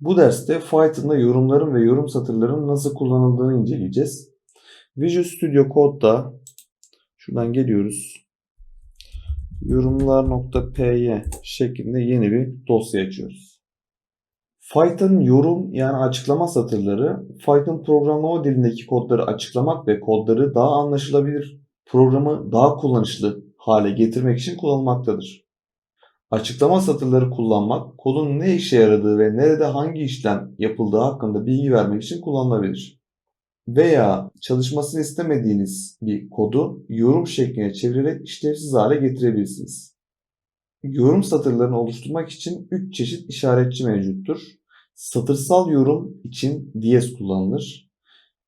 Bu derste Python'da yorumların ve yorum satırlarının nasıl kullanıldığını inceleyeceğiz. Visual Studio Code'da şuradan geliyoruz. Yorumlar.py şeklinde yeni bir dosya açıyoruz. Python yorum yani açıklama satırları Python programlama dilindeki kodları açıklamak ve kodları daha anlaşılabilir, programı daha kullanışlı hale getirmek için kullanılmaktadır. Açıklama satırları kullanmak, kodun ne işe yaradığı ve nerede hangi işlem yapıldığı hakkında bilgi vermek için kullanılabilir. Veya çalışmasını istemediğiniz bir kodu yorum şekline çevirerek işlevsiz hale getirebilirsiniz. Yorum satırlarını oluşturmak için 3 çeşit işaretçi mevcuttur. Satırsal yorum için diyez kullanılır.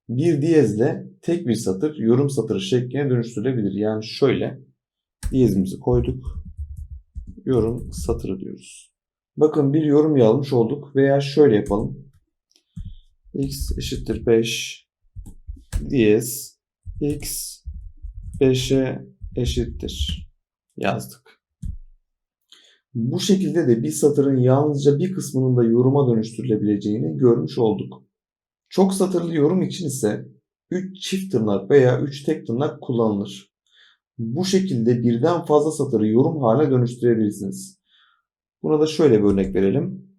Bir diyezle tek bir satır yorum satırı şekline dönüştürülebilir. Yani şöyle diyezimizi koyduk yorum satırı diyoruz. Bakın bir yorum yazmış olduk veya şöyle yapalım. x eşittir 5 diyez x 5'e eşittir yazdık. Bu şekilde de bir satırın yalnızca bir kısmının da yoruma dönüştürülebileceğini görmüş olduk. Çok satırlı yorum için ise 3 çift tırnak veya 3 tek tırnak kullanılır. Bu şekilde birden fazla satırı yorum haline dönüştürebilirsiniz. Buna da şöyle bir örnek verelim.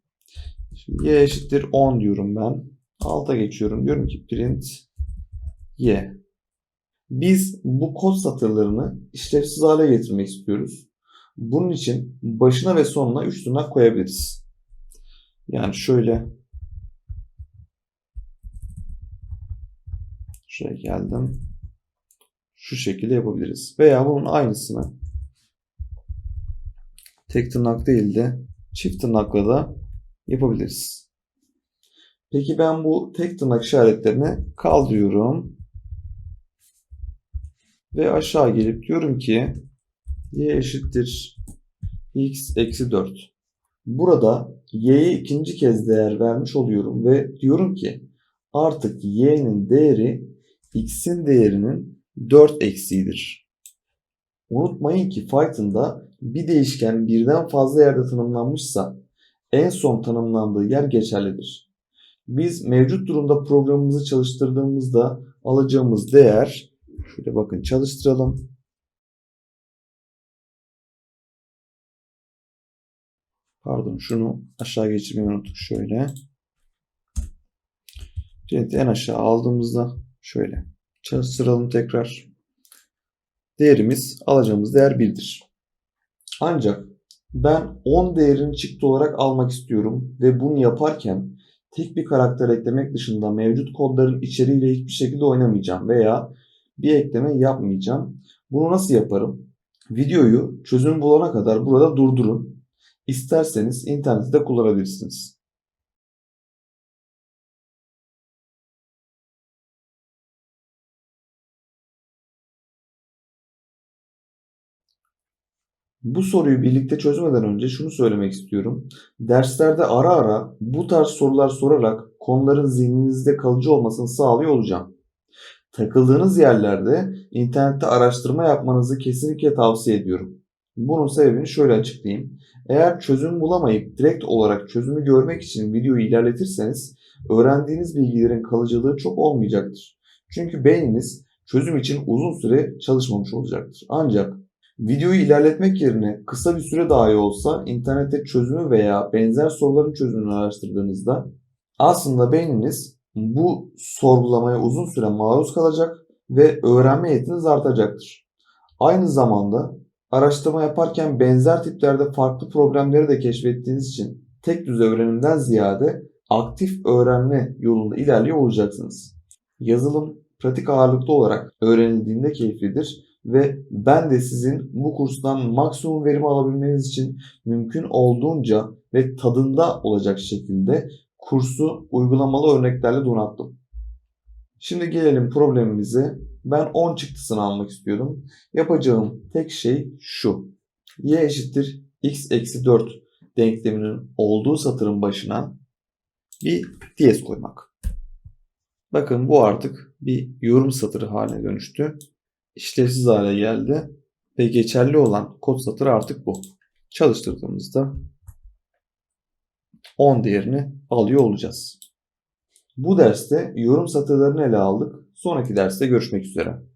Şimdi y eşittir 10 diyorum ben. Alta geçiyorum. Diyorum ki print y. Biz bu kod satırlarını işlevsiz hale getirmek istiyoruz. Bunun için başına ve sonuna 3 tırnak koyabiliriz. Yani şöyle şuraya geldim şu şekilde yapabiliriz. Veya bunun aynısını tek tırnak değil de çift tırnakla da yapabiliriz. Peki ben bu tek tırnak işaretlerini kaldırıyorum. Ve aşağı gelip diyorum ki y eşittir x eksi 4. Burada y'ye ikinci kez değer vermiş oluyorum ve diyorum ki artık y'nin değeri x'in değerinin 4 eksiğidir. Unutmayın ki Python'da bir değişken birden fazla yerde tanımlanmışsa en son tanımlandığı yer geçerlidir. Biz mevcut durumda programımızı çalıştırdığımızda alacağımız değer şöyle bakın çalıştıralım. Pardon şunu aşağı geçirmeyi unuttuk şöyle. Print'i en aşağı aldığımızda şöyle Çalıştıralım tekrar. Değerimiz alacağımız değer 1'dir. Ancak ben 10 değerini çıktı olarak almak istiyorum ve bunu yaparken tek bir karakter eklemek dışında mevcut kodların içeriğiyle hiçbir şekilde oynamayacağım veya bir ekleme yapmayacağım. Bunu nasıl yaparım? Videoyu çözüm bulana kadar burada durdurun. İsterseniz internette kullanabilirsiniz. Bu soruyu birlikte çözmeden önce şunu söylemek istiyorum. Derslerde ara ara bu tarz sorular sorarak konuların zihninizde kalıcı olmasını sağlıyor olacağım. Takıldığınız yerlerde internette araştırma yapmanızı kesinlikle tavsiye ediyorum. Bunun sebebini şöyle açıklayayım. Eğer çözüm bulamayıp direkt olarak çözümü görmek için videoyu ilerletirseniz öğrendiğiniz bilgilerin kalıcılığı çok olmayacaktır. Çünkü beyniniz çözüm için uzun süre çalışmamış olacaktır. Ancak Videoyu ilerletmek yerine kısa bir süre dahi olsa internette çözümü veya benzer soruların çözümünü araştırdığınızda aslında beyniniz bu sorgulamaya uzun süre maruz kalacak ve öğrenme yetiniz artacaktır. Aynı zamanda araştırma yaparken benzer tiplerde farklı problemleri de keşfettiğiniz için tek düzey öğrenimden ziyade aktif öğrenme yolunda ilerliyor olacaksınız. Yazılım pratik ağırlıklı olarak öğrenildiğinde keyiflidir ve ben de sizin bu kurstan maksimum verim alabilmeniz için mümkün olduğunca ve tadında olacak şekilde kursu uygulamalı örneklerle donattım. Şimdi gelelim problemimize. Ben 10 çıktısını almak istiyorum. Yapacağım tek şey şu. y eşittir x eksi 4 denkleminin olduğu satırın başına bir diyez koymak. Bakın bu artık bir yorum satırı haline dönüştü işlevsiz hale geldi ve geçerli olan kod satırı artık bu. Çalıştırdığımızda 10 değerini alıyor olacağız. Bu derste yorum satırlarını ele aldık. Sonraki derste görüşmek üzere.